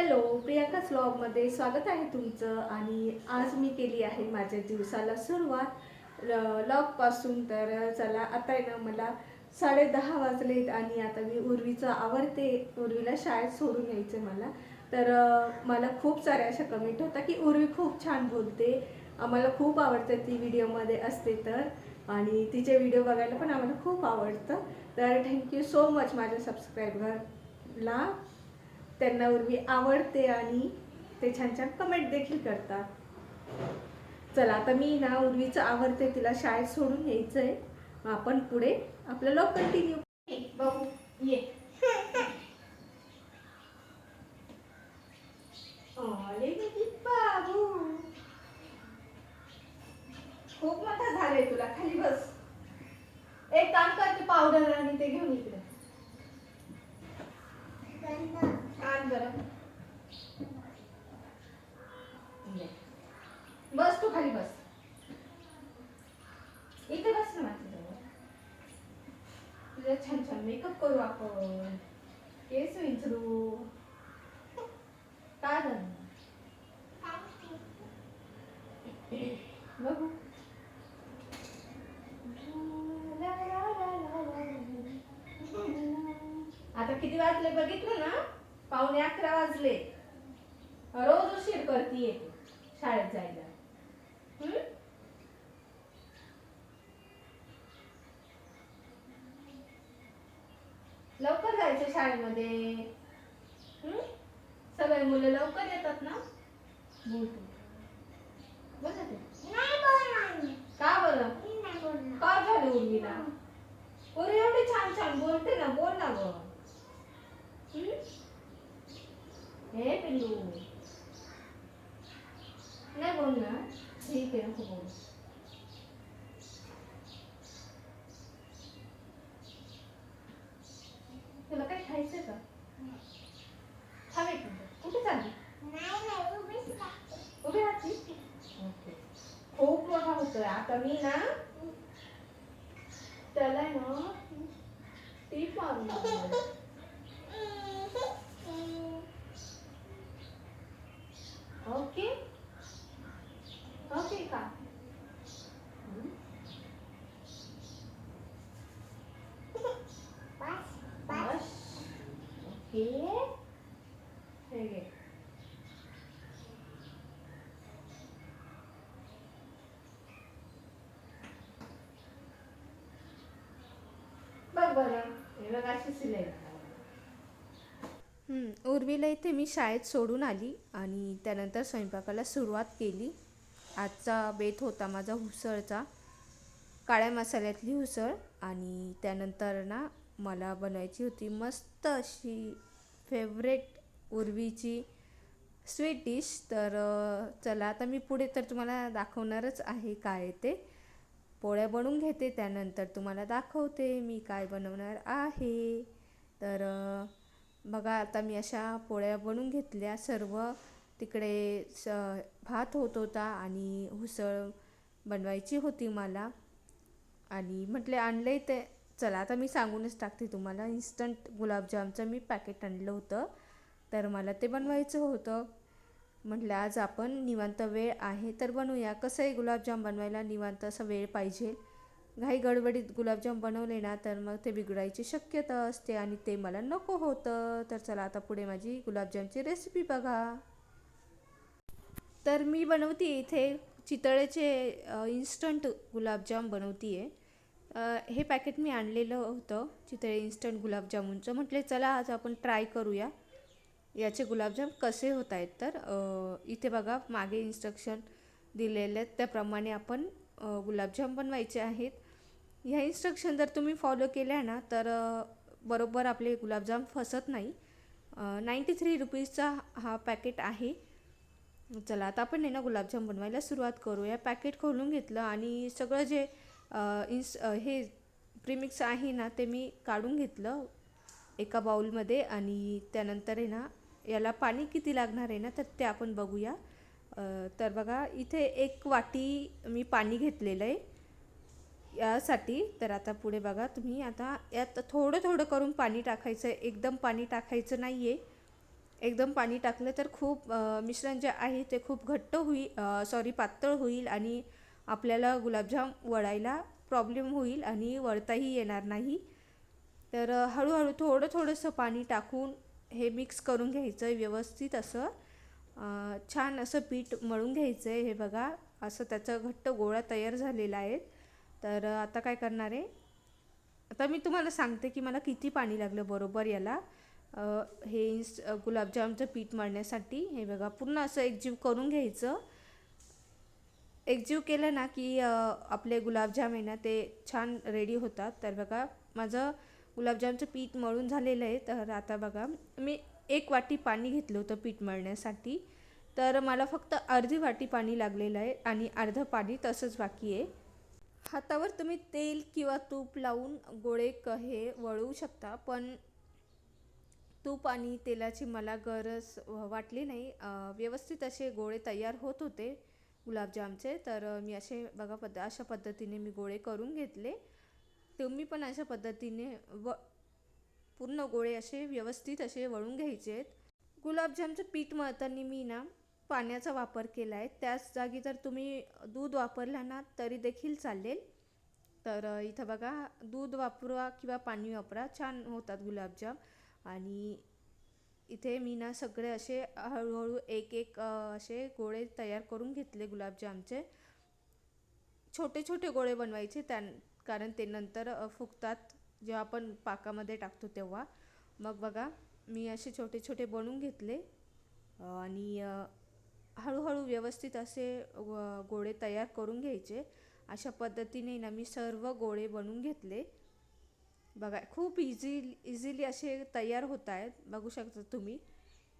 Hello प्रियांकाच स्लॉगमध्ये स्वागत आहे तुमचं. आणि आज मी केली आहे माझ्या दिवसाला सुरुवात. लॉगपासून तर चला आता आहे ना मला साडे दहा वाजलेत आणि आता मी उर्वीचं आवडते उर्वीला शाळेत सोडून यायचं मला. तर मला खूप साऱ्या अशा कमेंट होता की उर्वी खूप छान बोलते. आम्हाला खूप आवडतं ती व्हिडिओमध्ये असते तर. आणि तिचे व्हिडिओ बघायला पण आम्हाला खूप आवडतं. तर थँक्यू सो मच माझ्या सबस्क्रायबरला त्यांना उर्वी आवडते आणि ते छान छान कमेंट देखील करतात. चला आता मी ना उर्वीचं आवडते तिला शाळेत सोडून यायचं आहे मग आपण पुढे आपलं लॉक कंटिन्यू बघू ये. बाबू. खूप मोठा झालाय तुला खाली बस. एक काम करते पावडर आणि ते घेऊन इकडे. जरा. बस तू खाली बस. इथे बस ना माझ्याजवळ तुझा छान छान मेकअप करू आपण. केस विंचरू. काय झालं? बघू. आता किती वाजले बघितलं पावणे अकरा वाजले. रोज उशीर करतीये. तू शाळेत जायला. हम्म? लवकर जायचं शाळेमध्ये. हम्म? सगळे मुलं लवकर येतात ना? बोल तू. बोल ना तू. का बरं? का झालं उर्मीला पोरी एवढी छान छान बोलते ना बोल ना ग. เอ๊ะเป็นรูหน้าบนนะนี่เป็นขบวนคือเราใกล้ใช้เสื้อกันทำไมกันอุบิจันไม่ไม่อุบิจันอุบิจันจีโอเคโอ้โหทำตัวอาตมีนะแต่ละเนาะตีฟอน उर्वीला इथे मी शाळेत सोडून आली आणि त्यानंतर स्वयंपाकाला सुरुवात केली. आजचा बेत होता माझा हुसळचा. काळ्या मसाल्यातली उसळ आणि त्यानंतर ना मला बनवायची होती मस्त अशी फेवरेट उर्वीची स्वीट डिश तर चला आता मी पुढे तर तुम्हाला दाखवणारच आहे काय ते. पोळ्या बनवून घेते त्यानंतर तुम्हाला दाखवते मी काय बनवणार आहे. तर बघा आता मी अशा पोळ्या बनवून घेतल्या सर्व. तिकडे स भात होत होता आणि उसळ बनवायची होती मला. आणि म्हटले आणले ते. चला आता मी सांगूनच टाकते तुम्हाला. इन्स्टंट गुलाबजामचं मी पॅकेट आणलं होतं. तर मला ते बनवायचं होतं. म्हटलं आज आपण निवांत वेळ आहे तर बनवूया. कसं आहे गुलाबजाम बनवायला? निवांत असा वेळ पाहिजे. घाई गडबडीत गुलाबजाम बनवले ना तर मग ते बिघडायची शक्यता असते आणि ते मला नको होतं. तर चला आता पुढे माझी गुलाबजामची रेसिपी बघा. तर मी बनवते इथे चितळेचे इन्स्टंट गुलाबजाम बनवते आहे हे पॅकेट मी आणलेलं होतं चितळे इन्स्टंट गुलाबजामुनचं. म्हटले चला आज आपण ट्राय करूया. याचे गुलाबजाम कसे होत आहेत तर इथे बघा मागे इन्स्ट्रक्शन दिलेले आहेत. त्याप्रमाणे आपण गुलाबजाम बनवायचे आहेत. ह्या इन्स्ट्रक्शन जर तुम्ही फॉलो केल्या ना तर बरोबर आपले गुलाबजाम फसत नाही. नाईंटी थ्री रुपीजचा हा पॅकेट आहे. चला आता आपण आहे ना गुलाबजाम बनवायला सुरुवात करूया पॅकेट खोलून घेतलं आणि सगळं जे इन्स हे प्रीमिक्स आहे ना ते मी काढून घेतलं एका बाऊलमध्ये आणि त्यानंतर आहे ना याला पाणी किती लागणार आहे ना तर ते आपण बघूया. तर बघा इथे एक वाटी मी पाणी घेतलेलं आहे यासाठी. तर आता पुढे बघा तुम्ही आता यात थोडं थोडं करून पाणी टाकायचं आहे. एकदम पाणी टाकायचं नाही आहे एकदम पाणी टाकलं तर खूप मिश्रण जे आहे ते खूप घट्ट होईल सॉरी पातळ होईल आणि आपल्याला गुलाबजाम वळायला प्रॉब्लेम होईल आणि वळताही येणार नाही. तर हळूहळू थोडं थोडंसं पाणी टाकून हे मिक्स करून घ्यायचं आहे व्यवस्थित असं. छान असं पीठ मळून घ्यायचं आहे हे बघा असं त्याचा घट्ट गोळा तयार झालेला आहे. तर आता काय करणार आहे? आता मी तुम्हाला सांगते की मला किती पाणी लागलं बरोबर याला. हे इन्स्ट गुलाबजामचं पीठ मळण्यासाठी हे बघा पूर्ण असं एकजीव करून घ्यायचं. एकजीव केलं ना की आपले गुलाबजाम आहे ना ते छान रेडी होतात. तर बघा माझं गुलाबजामचं पीठ मळून झालेलं आहे. तर आता बघा मी एक वाटी पाणी घेतलं होतं पीठ मळण्यासाठी. तर मला फक्त अर्धी वाटी पाणी लागलेलं आहे आणि अर्धं पाणी तसंच बाकी आहे. हातावर तुम्ही तेल किंवा तूप लावून गोळे क हे वळवू शकता. पण तूप आणि तेलाची मला गरज वाटली नाही. व्यवस्थित असे गोळे तयार होत होते गुलाबजामचे. तर मी असे बघा पद्ध अशा पद्धतीने मी गोळे करून घेतले. तुम्ही पण अशा पद्धतीने व पूर्ण गोळे असे व्यवस्थित असे वळून घ्यायचे आहेत. गुलाबजामचं पीठ मळताना मी ना पाण्याचा वापर केला आहे. त्याच जागी जर तुम्ही दूध वापरला ना तरी देखील चालेल. तर इथं बघा दूध वापरा किंवा पाणी वापरा. छान होतात गुलाबजाम. आणि इथे मी ना सगळे असे हळूहळू एक एक असे गोळे तयार करून घेतले गुलाबजामचे. छोटे छोटे गोळे बनवायचे त्या कारण ते नंतर फुगतात जेव्हा आपण पाकामध्ये टाकतो तेव्हा. मग बघा मी असे छोटे छोटे बनवून घेतले. आणि हळूहळू व्यवस्थित असे गोळे तयार करून घ्यायचे. अशा पद्धतीने ना मी सर्व गोळे बनवून घेतले. बघा खूप इझी इझिली असे तयार होत आहेत. बघू शकता तुम्ही.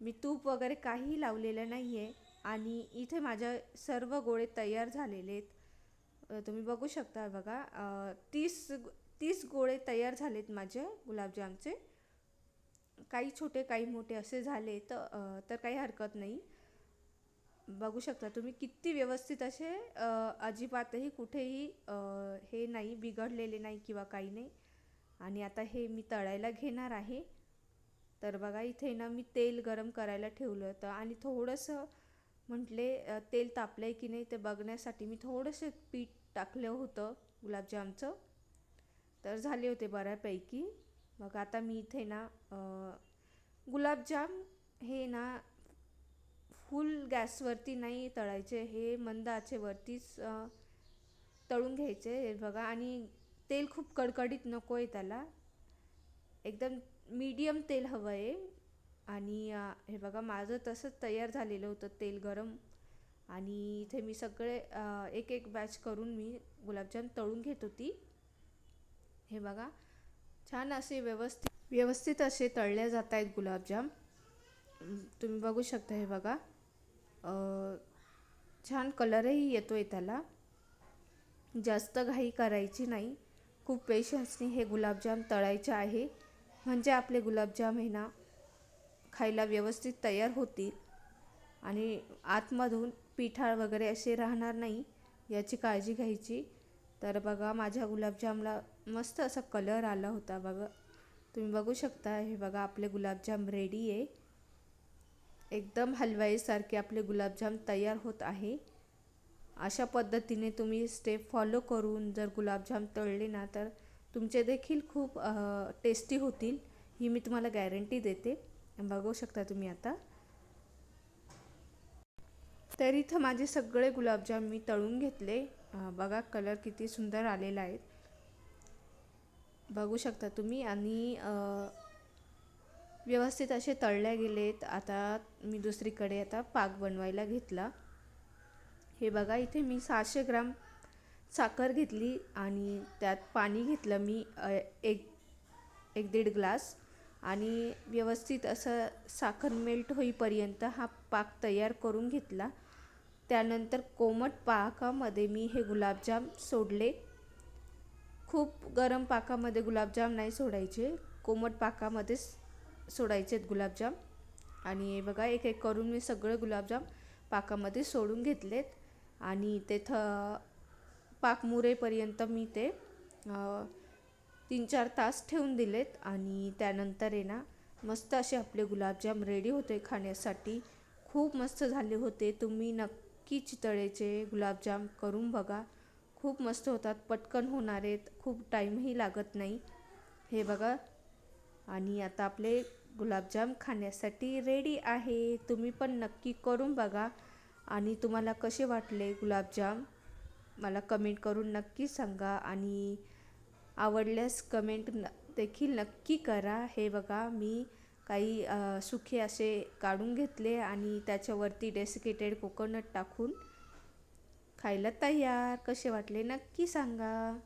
मी तूप वगैरे काहीही लावलेलं नाही आहे आणि इथे माझ्या सर्व गोळे तयार झालेले आहेत. तुम्ही बघू शकता बघा तीस तीस गोळे तयार झालेत माझे गुलाबजामचे. काही छोटे काही मोठे असे झाले तर तर काही हरकत नाही. बघू शकता तुम्ही किती व्यवस्थित असे अजिबातही कुठेही हे नाही बिघडलेले नाही किंवा काही नाही. आणि आता हे मी तळायला घेणार आहे. तर बघा इथे ना मी तेल गरम करायला ठेवलं होतं आणि थोडंसं म्हटले तेल तापलं आहे की नाही ते बघण्यासाठी मी थोडंसं पीठ टाकलं होतं गुलाबजामचं. तर झाले होते बऱ्यापैकी. मग आता मी इथे ना गुलाबजाम हे ना फुल गॅसवरती नाही तळायचे हे मंद आचेवरतीच तळून घ्यायचे हे बघा. आणि तेल खूप कडकडीत नको आहे त्याला. एकदम मीडियम तेल हवं आहे आणि हे बघा माझं तसंच तयार झालेलं होतं तेल गरम. आणि इथे मी सगळे एक एक बॅच करून मी गुलाबजाम तळून घेत होती. हे बघा छान असे व्यवस्थित व्यवस्थित असे तळले जात आहेत गुलाबजाम. तुम्ही बघू शकता हे बघा. छान कलरही येतो आहे त्याला. जास्त घाई करायची नाही. खूप पेशन्सनी हे गुलाबजाम तळायचे आहे. म्हणजे आपले गुलाबजाम हे ना खायला व्यवस्थित तयार होतील. आणि आतमधून पिठाळ वगैरे असे राहणार नाही याची काळजी घ्यायची. तर बघा माझ्या गुलाबजामला मस्त असा कलर आला होता बघा. तुम्ही बघू शकता हे बघा आपले गुलाबजाम रेडी आहे. एकदम हलवाईसारखे आपले गुलाबजाम तयार होत आहे. अशा पद्धतीने तुम्ही स्टेप फॉलो करून जर गुलाबजाम तळले ना तर तुमचे देखील खूप टेस्टी होतील. ही मी तुम्हाला गॅरंटी देते. बघू शकता तुम्ही आता. तर इथं माझे सगळे गुलाबजाम मी तळून घेतले. बघा कलर किती सुंदर आलेला आहे. बघू शकता तुम्ही. आणि व्यवस्थित असे तळले गेलेत. आता मी दुसरीकडे आता पाक बनवायला घेतला. हे बघा इथे मी सहाशे ग्राम साखर घेतली आणि त्यात पाणी घेतलं मी एक एक दीड ग्लास. आणि व्यवस्थित असं साखर मेल्ट होईपर्यंत हा पाक तयार करून घेतला. त्यानंतर कोमट पाकामध्ये मी हे गुलाबजाम सोडले. खूप गरम पाकामध्ये गुलाबजाम नाही सोडायचे. कोमट पाकामध्येच सोडायचे आहेत गुलाबजाम. आणि हे बघा एक एक करून मी सगळे गुलाबजाम पाकामध्ये सोडून घेतलेत. आणि ते थ पाक मुरेपर्यंत मी ते तीन चार तास ठेवून दिलेत आणि त्यानंतर आहे ना मस्त असे आपले गुलाबजाम रेडी होते खाण्यासाठी. खूप मस्त झाले होते. तुम्ही नक्की चितळेचे गुलाबजाम करून बघा. खूप मस्त होतात. पटकन होणार आहेत. खूप टाईमही लागत नाही. हे बघा. आणि आता आपले गुलाबजाम खाण्यासाठी रेडी आहे. तुम्ही पण नक्की करून बघा. आणि तुम्हाला कसे वाटले गुलाबजाम? मला कमेंट करून नक्की सांगा आणि आवडल्यास कमेंट न देखील नक्की करा. हे बघा मी काही सुखे असे काढून घेतले आणि त्याच्यावरती डेसिकेटेड कोकोनट टाकून खायला तयार. कसे वाटले नक्की सांगा.